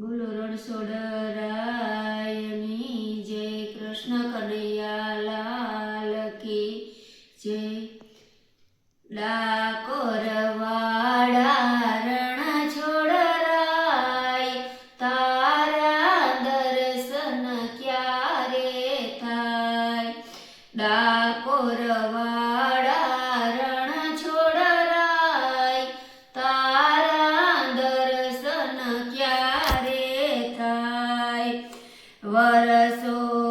બોલો રણછોડ રાયની જય, કૃષ્ણ કનૈયાલાલ કી જય. ડાકોરવાડા રણ છોડ તારા દર્શન ક્યારે થાય? ડાકોરવાડા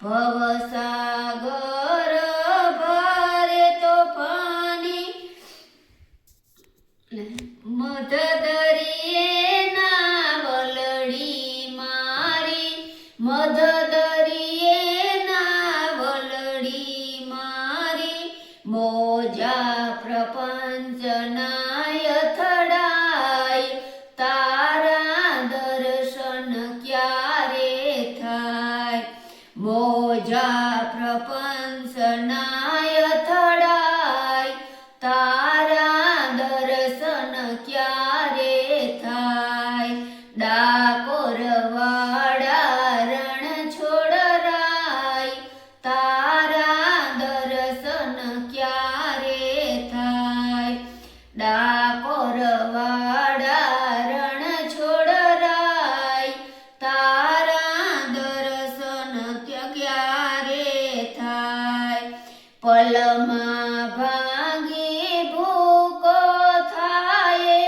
ભવસાગર ભારે તો પાણી મધદરીએ ના વલડી મારી. મધદ पंचनाय थडाय ता પલમાં ભાંગી ભૂકો થાય,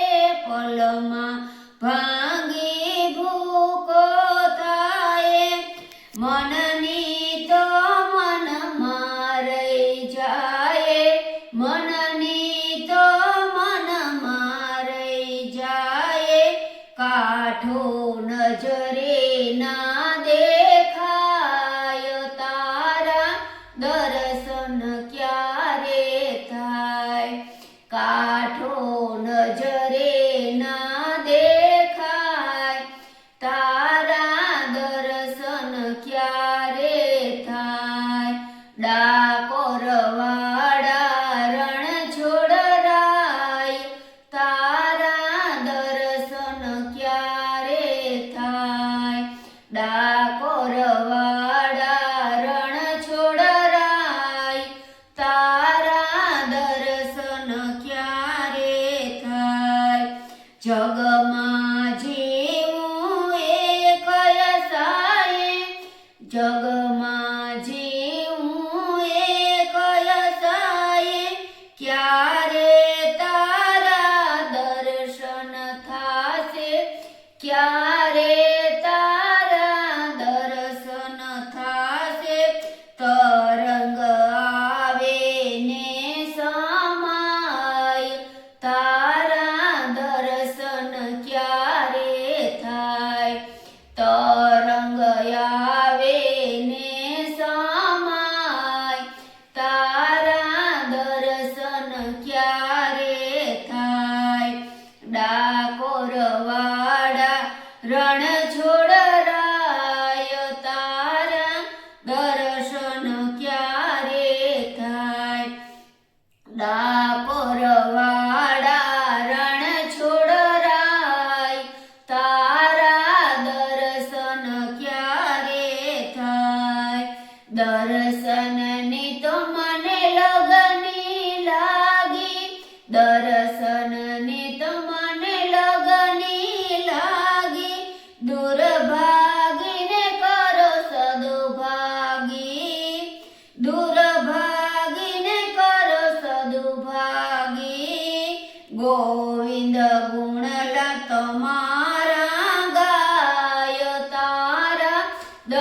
પલમાં ભાંગી ભૂકો થાય. મનની તો મન મારઈ જાય, મનની તો મન મારઈ જાય. કાઠો જગમાં જીવું એ કયસાએ ક્યારે તારા દર્શન થાશે ક્યારે છોડ રાય તારા દર્શન ક્યારે થાય? ડાપોર વાડા રણ તારા દર્શન ક્યારે થાય? દર્શનની તો મને લગની લાગી દર્શનની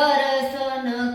દર્શન